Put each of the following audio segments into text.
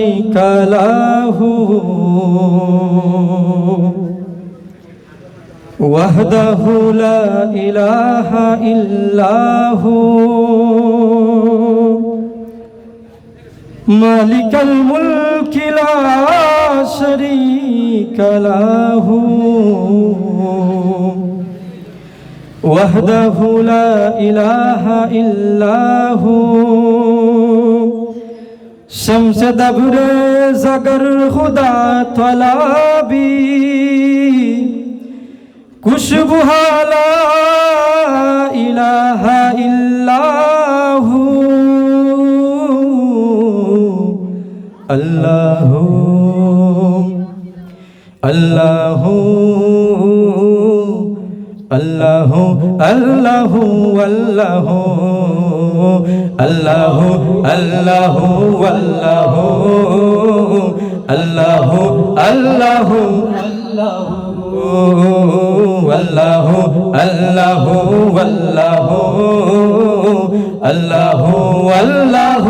شريك له. وحده لا إله إلا هو. مالك الملك لا شريك له. وحده لا إله إلا هو. شمس دبر زگر خدا طلابی خوشبها لا إله إلا هو الله الله الله الله الله আল্লাহু আল্লাহু আল্লাহু আল্লাহু আল্লাহু আল্লাহ আল্লাহ আল্লাহ আল্লাহ আল্লাহ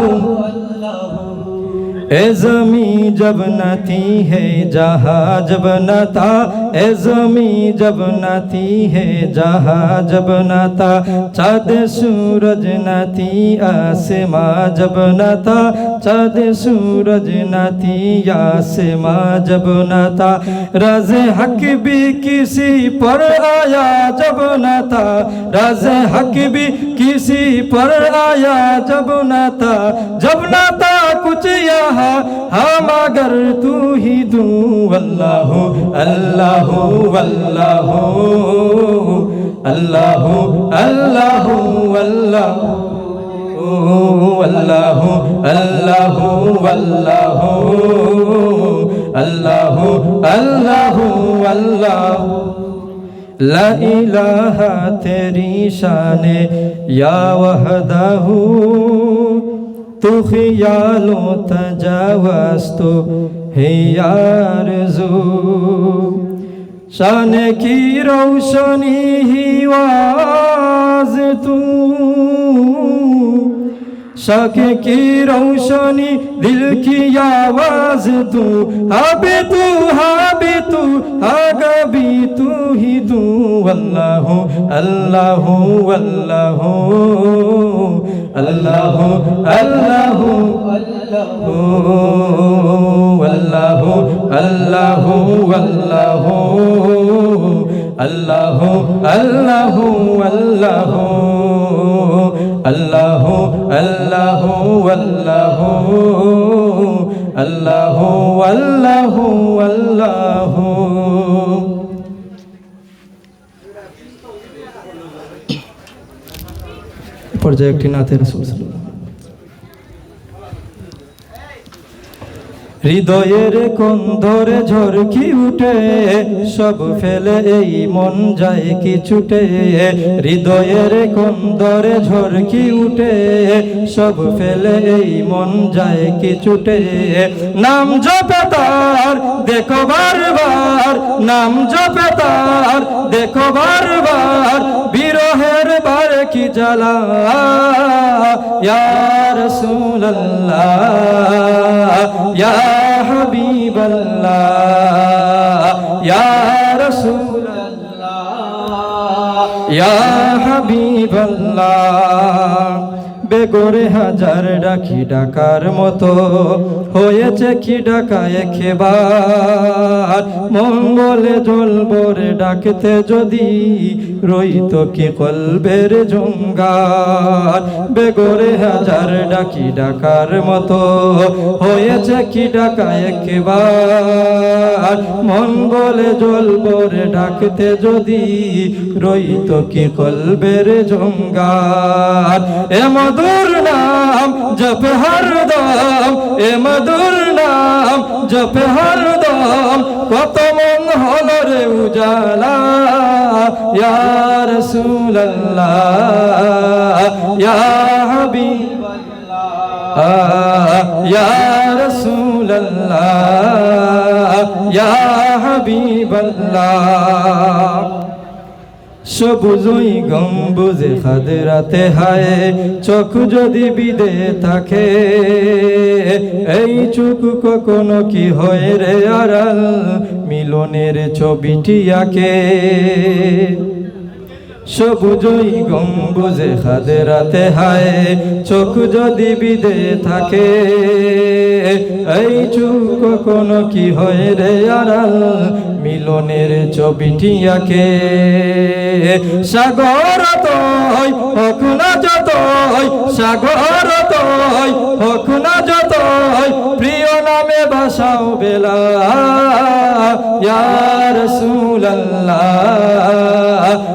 ए जमी जब नती है जहाँ जब नता ए जमी जब नती है, जहाँ जब नता चाँद सूरज नती आसमां जब नता चाँद सूरज नती आसमां जब नता राज हक भी किसी पर आया जब नता राज हक भी किसी पर आया जब नता जब नता कुछ यहाँ हम अगर तू ही तू अल्लाह अल्लाह। আল্লাহ আল্লাহ আল্লাহ আল্লাহু আল্লাহ আল্লাহ আল্লাহ আল্লাহ আল্লাহ আল্লাহ লা ইলাহা তেরি শানে ইয়া ওয়াহদাহু তু খিয়ালো তাজাওয়াস্তু হে আরজু शान की रोशनी ही वाज तू शक की रोशनी दिल की आवाज तू अबे तू हाबे तू आगबी तू ही तू अल्लाह अल्लाह अल्लाह अल्लाह अल्लाह अल्लाह আল্লাহ আল্লাহ আল্লাহ আল্লাহ আল্লাহ আল্লাহ আল্লাহ আল্লাহ আল্লাহ। পর্যায়ে একটি নাথের সুলসাল্লাহ হৃদয়ের কোন ধরে ঝরকি উঠে, সব ফেলে এই মন যায় কি ছুটে। হৃদয়ের কোন ধরে ঝরকি উঠে, সব ফেলে এই মন যায় কি ছুটে। নাম জপে তার, দেখো বারবার। নাম জপে তার, দেখো বারবার। বিরহের বার কি জ্বালা? ইয়া রাসূলুল্লাহ ইয়া হাবিবাল্লাহ ইয়া রাসূলুল্লাহ ইয়া হাবিবাল্লাহ। বেগরে হাজার ডাকি ডাকার মতো। হয়েছে কি ডাকা একেবার? মঙ্গলে জলবরে ডাকতে যদি রইত কি কলবের জঙ্গার? বেগরে হাজার ডাকি ডাকার মতো। হয়েছে কি ডাকা একেবার? মঙ্গলে জলবরে ডাকতে যদি রইত কি কলবের জঙ্গার? এ মধুর নাম, জপ হরদম এ মধুর নাম, জপ হরদম কত মন হল রে উজালা। ইয়া রাসূলুল্লাহ, ইয়া হাবিবাল্লাহ, ইয়া রাসূলুল্লাহ, ইয়া হাবিবাল্লাহ। সবুজই গম্বুজে খাদরাতে হায়, চোখ যদি বিদে থাকে, এই চোখ কখনো কি হয় রে আড়াল? মিলনের ছবিটি আঁকে। সবুজই গম্বুজে খাদরাতে হায়, চোখ যদি বিদে থাকে। এই চোখ কখনো কি হয় রে আড়াল? মিলনের ছবিটি আঁকে। সাগর তয়, হোক না যতই, সাগর তয়, হোক না যতই, প্রিয় নামে বাসাও বেলা। ইয়া রাসূলুল্লাহ।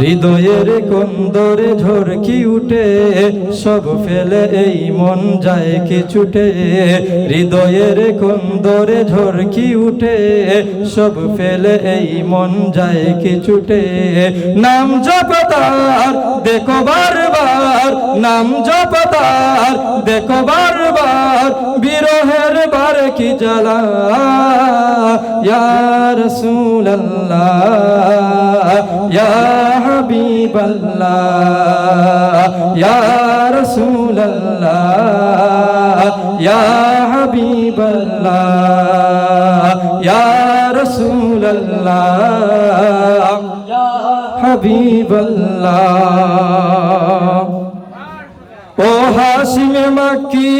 হৃদয়ের কন্দরে ঝরকি উঠে, সব ফেলে এই মন যায় কি ছুটে। হৃদয়ের কন্দরে ঝরকি উঠে, সব ফেলে এই মন যায় কি ছুটে। নাম জপতার দেখো বারবার। নাম জপতার দেখো বারবার। বিরহের বার কি জ্বালা। ইয়া রাসূলুল্লাহ, ইয়া হাবিবাল্লাহ ইয়া রাসূলুল্লাহ ইয়া হাবিবাল্লাহ ইয়া রাসূলুল্লাহ হাবিবাল্লাহ। ও হাসিমে মাক্কি